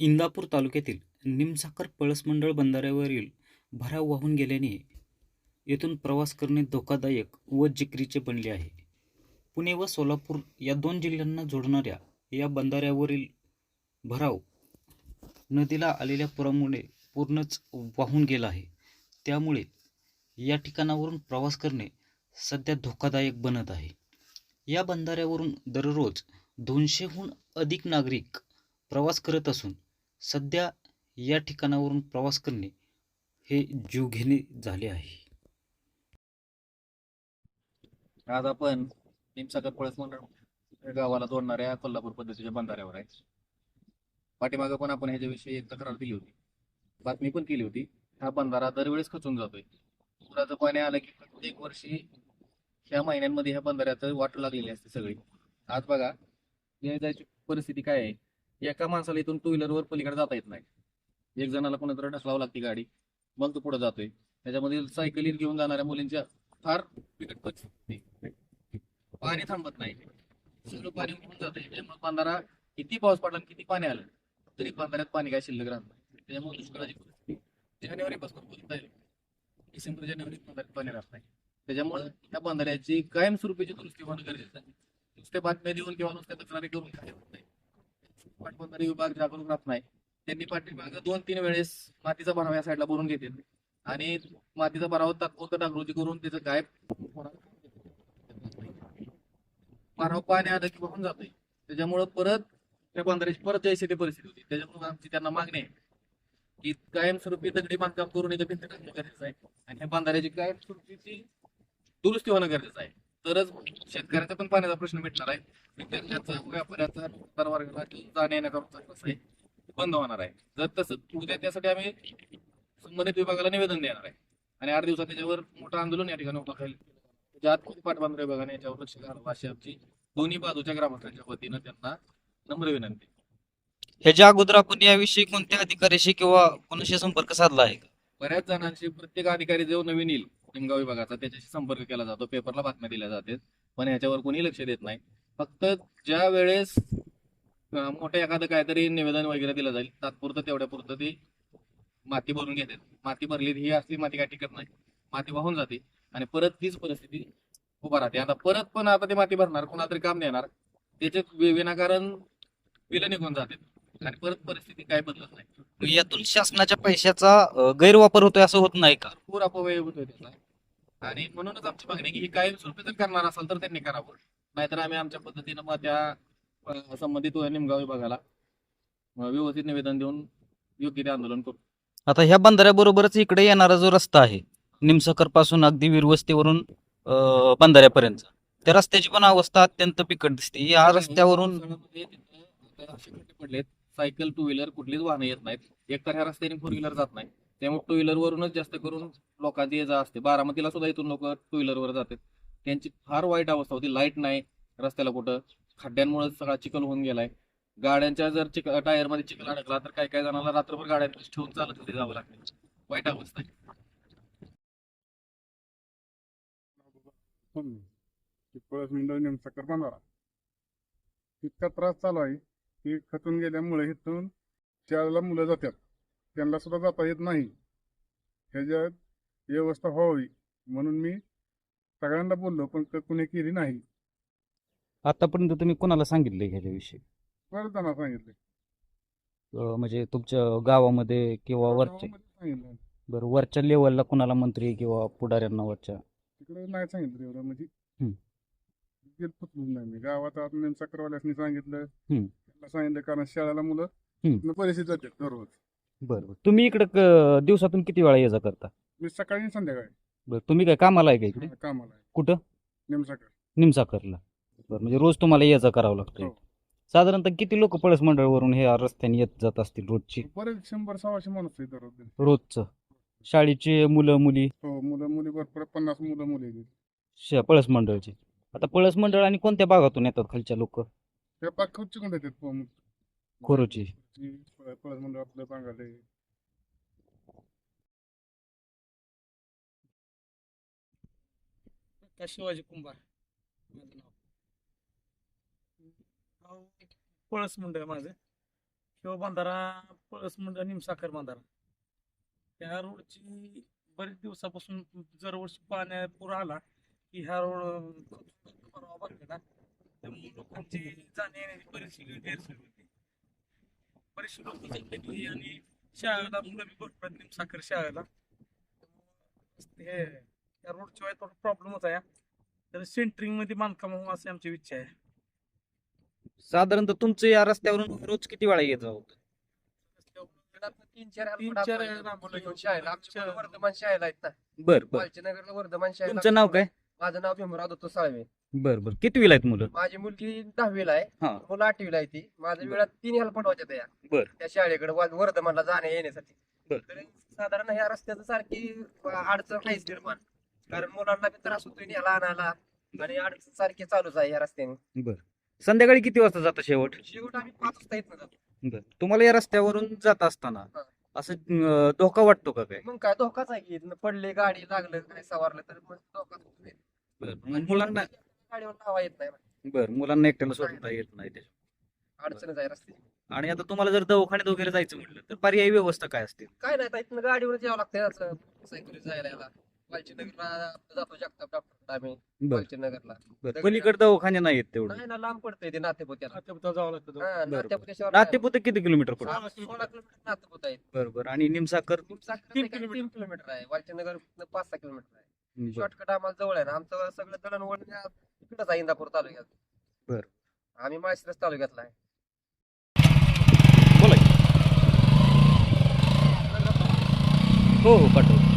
इंदापूर तालुक्यातील निमसाखर पळसमंडळ बंधाऱ्यावरील भराव वाहून गेल्याने येथून प्रवास करणे धोकादायक व जिकरीचे बनले आहे. पुणे व सोलापूर या दोन जिल्ह्यांना जोडणाऱ्या या बंधाऱ्यावरील भराव नदीला आलेल्या पुरामुळे पूर्णच वाहून गेला आहे. त्यामुळे या ठिकाणावरून प्रवास करणे सध्या धोकादायक बनत आहे. या बंधाऱ्यावरून दररोज दोनशेहून अधिक नागरिक प्रवास करत असून सध्या या ठिकाणावरून प्रवास करणे हे जीवघेणे झाले आहे. आज आपण निमसागर पळस मंडळ गावाला जोडणाऱ्या कोल्हापूर पद्धतीच्या बंधाऱ्यावर आहे. पाठीमागं पण आपण ह्याच्याविषयी एक तक्रार दिली होती. बातमी पण केली होती. हा बंधारा दरवेळेस खचून जातोय. पुराचं पाणी आलं की प्रत्येक वर्षी ह्या महिन्यांमध्ये ह्या बंधाऱ्याचं वाट लागलेली असते सगळी. आज बघा या जायची परिस्थिती काय आहे? एका माणसाला इथून टू व्हीलरवर पलीकडे जाता येत नाही. एक जणाला कोणाला ढसलावं लागते गाडी. मग तो पुढे जातोय. त्याच्यामध्ये सायकलीत घेऊन जाणाऱ्या मुलींच्या फार बिकट परिस्थिती. पाणी थांबत नाही. सगळं पाणी उठून जाते त्यामुळे बंधारा किती पाऊस पडला आणि किती पाणी आलं तरी बंधाऱ्यात पाणी काय शिल्लक राहत नाही. त्याच्यामुळे दुष्काळाची परिस्थिती जानेवारी पासून पर्यंत डिसेंबर जानेवारीत बंधाऱ्यात पाणी राहत नाही. त्याच्यामुळे त्या बांधाऱ्याची कायमस्वरूपीची दुरुस्ती होणं गरजेचं आहे. नुसते बातम्या देऊन किंवा नुसत्या तक्रारी करून काय विभाग जागरूक राहत नाही त्यांनी पाठीमागं दोन तीन वेळेस मातीचा भराव या साईडला भरून घेते आणि मातीचा भराव तात्पुरतं डागृती करून त्याचं काय भराव पाणी आलं की वाहून जाते त्याच्यामुळं परत त्या बंधाऱ्याची परत जैसे ती परिस्थिती होती. त्याच्यामुळे आमची त्यांना मागणी आहे की कायमस्वरूपी दगडी बांधकाम करून इथं भिंत टाकणं गरजेचं आहे. आणि ह्या बांधाऱ्याची कायमस्वरूपीची दुरुस्ती होणं गरजेचं आहे. तरच शेतकऱ्याचा पण पाण्याचा प्रश्न मिटणार आहे. विद्यार्थ्याचा व्यापाऱ्याचा नोकरदार वर्गाला जाण्या येण्याचा त्रास आहे बंद होणार आहे. जर तसं उद्या त्यासाठी आम्ही संबंधित विभागाला निवेदन देणार आहे. आणि आठ दिवसात त्याच्यावर मोठं आंदोलन या ठिकाणी उभं राहील. आत पाटबंधारे विभागाने याच्यावर लक्ष घालावं. अशी आमची दोन्ही बाजूच्या ग्रामस्थांच्या वतीनं त्यांना नम्र विनंती. ह्याच्या अगोदर आपण याविषयी कोणत्या अधिकाऱ्याशी किंवा कोणाशी संपर्क साधला आहे का? बऱ्याच जणांशी प्रत्येक अधिकारी जो नवीन येईल निमगाव विभागाचा त्याच्याशी संपर्क केला जातो पेपरला बातम्या दिल्या जातात पण याच्यावर कोणी लक्ष देत नाही. फक्त ज्या वेळेस मोठं एखादं काहीतरी निवेदन वगैरे दिलं जाईल तात्पुरतं तेवढ्या पुरतं ती माती भरून घेतात. माती भरली ही असली माती काय टिकत नाही. माती वाहून जाते आणि परत तीच परिस्थिती उभा राहते. आता परत पण आता ती माती भरणार कोणाला तरी काम देणार त्याचे विनाकारण बिलं निघून जातात. आणि परत परिस्थिती काय बदलत नाही. यातून शासनाच्या पैशाचा गैरवापर होतोय असं होत नाही का? भरपूर अपव्यय होतोय त्याचा. आणि म्हणूनच आमची मागणी की ही कायम स्वरूपी जर करणार असाल तर त्यांनी करावं. नाहीतर आम्ही आमच्या पद्धतीनं मग त्या संबंधित निमगाव विभागाला व्यवस्थित निवेदन देऊन योग्य ते आंदोलन करू. आता ह्या बंधाऱ्याबरोबरच इकडे येणारा जो रस्ता आहे निमसकरपासून अगदी वीरवस्तीवरून बंधाऱ्यापर्यंत त्या रस्त्याची पण अवस्था अत्यंत बिकट दिसते. या रस्त्यावरून पडलेत. सायकल टू व्हीलर कुठलीच वाहनं येत नाहीत. एकतर ह्या रस्त्याने फोर व्हीलर जात नाही. त्यामुळे टू व्हीलरवरूनच जास्त करून लोकांची ये जा असते. बारामतीला सुद्धा इथून लोक टू व्हीलर वर जातात. त्यांची फार वाईट अवस्था होती. लाइट नाही रस्त्याला कुठं. खड्ड्यांमुळे सगळा चिखल होऊन गेलाय. गाड्यांच्या जर चिक टायरमध्ये चिखल अडकला तर काही काही जणांना रात्रभर गाड्या ठेवून चालत तिथे जावं लागतं वाईट अवस्था आहे. हो पळस इतका त्रास चालू आहे. की खचून गेल्यामुळे इथून शाळेला मुलं जातात. त्यांना सुद्धा जाता येत नाही. ह्याच्यात व्यवस्था व्हावी म्हणून मी सगळ्यांना बोललो पण कुणी केली नाही. आतापर्यंत तुम्ही कोणाला सांगितले ह्याच्याविषयी? बरेच जणांना सांगितले. अ, म्हणजे तुमच्या गावामध्ये किंवा वरच्या? गावामध्ये सांगितलं. बरं वरच्या लेवलला कोणाला मंत्री किंवा पुढाऱ्यांना वरच्या? तिकडे नाही सांगितलं एवढं म्हणजे हम्म. गेलं फुटलं नाही मी. गावात आता सांगितलं. हम्म. त्यांना सांगितलं कारण शाळेला मुलं परिस्थिती जातात दररोज. बरं तुम्ही इकडे दिवसातून किती वेळा ये जा करता? मी सकाळी आणि संध्याकाळी. बरं तुम्ही काय कामाला आहे का इकडे? कामाला आहे. कुठं? नेमसाकर निमसाकरला बरं म्हणजे रोज तुम्हाला ये जा करावं लागतं हो. साधारणतः किती लोक पळस मंडळवरून हे रस्त्याने येत जात असतील रोजची? बरेच शंभर सव्वाशे माणूस आहे दररोज रोजचं. शाळेचे मुलं मुली? हो मुलं मुली भरपूर पन्नास मुलं मुली आहेत. श- पळस मंडळचे. आता पळस मंडळ आणि कोणत्या भागातून येतात खालच्या लोक? त्या प- खोरोची ची प- पळस म्हणलं आपलं सांगाले प्रकाश शिवाजी कुंभार. माझं नाव. गाव पळस मंडळ माझं. किंवा बंधारा पळस म्हणजे निमसाखर बंधारा. त्या रोडची बरेच दिवसापासून दरवर्षी पाण्या पूर आला की ह्या रोड भरते ना त्यामुळे लोकांची जाण्या येण्याची बरीचशी गैरसोय होती बरेचसे लोक जगलेली आणि शाळेला मुलं बी भरपूर निमसाखर शाळेला. हे या रोडशिवाय थोडा प्रॉब्लेमच आहे तर सेंटरिंगमध्ये बांधकाम व्हावं अशी आमची इच्छा आहे. साधारणतः तुमचं या रस्त्यावरून रोज किती वेळा येत आहोत तीन चार तीन चार मुलं घेऊन शाळेला. आमच्या वर्धमान शाळेला आहेत ना. बर बर. वर्धमान शाळेला तुमचं नाव काय? माझं नाव भीमराव दत्त साळवे. बर बर. किती वेळ आहेत मुलं? माझी मुलगी दहावीला आहे. हा. मुलं आठवीला आहे ती. माझ्या. वेळात तीन ह्याला पाठवायच्या त्या. बर. त्या शाळेकडे वर्धमानला जाण्या येण्यासाठी. बर. तर साधारण ह्या रस्त्याचं सारखी अडचण आहेच निर्माण. कारण मुलांना बी त्रास होतोय न्यायला आणायला. आणि अडचण सारखी चालूच आहे या रस्त्याने. बर. संध्याकाळी किती वाजता जाता शेवट? शेवट आम्ही पाच वाजता येत जातो. बर. तुम्हाला या रस्त्यावरून जात असताना हा. असं अं, धोका वाटतो का काय? मग काय धोकाच आहे की इथनं पडले गाडी लागलं काय सवारलं तर मग मुलांना गाडीवर येत नाही बर मुलांना एकट्याला सोडता येत नाही त्याच्या अडचणच आहे रस्त्याची. आणि आता तुम्हाला जर दवाखान्यात वगैरे जायचं म्हटलं तर पर्यायी व्यवस्था काय असतील? काय नाही आता इथनं गाडीवर यावं सायकली जायला याला वालचीनगरला जातो जगताप डॉक्टर आम्ही बर. वालचीनगरला बर पलीकडे दवाखाने नाहीत तेवढं? नाही ना लांब पडतंय ते नातेपुत्याला. नातेपुता जावं लागतं हा, बरं. नातेपुत्याशिवाय नातेपुते किती किलोमीटर पडतं? सोळा सोळा किलोमीटर नातेपुत आहे बर बर. आणि निमसाकर निमसाखर तीन किलोमीटर. तीन किलोमीटर आहे. वालचीनगर पाच सहा किलोमीटर आहे. शॉर्टकट आम्हाला जवळ आहे ना आमचं सगळं दळणवळण या इकडंच आहे इंदापूर तालुक्यात बर. आम्ही माळशिरस तालुक्यातला आहे. हो हो पाठव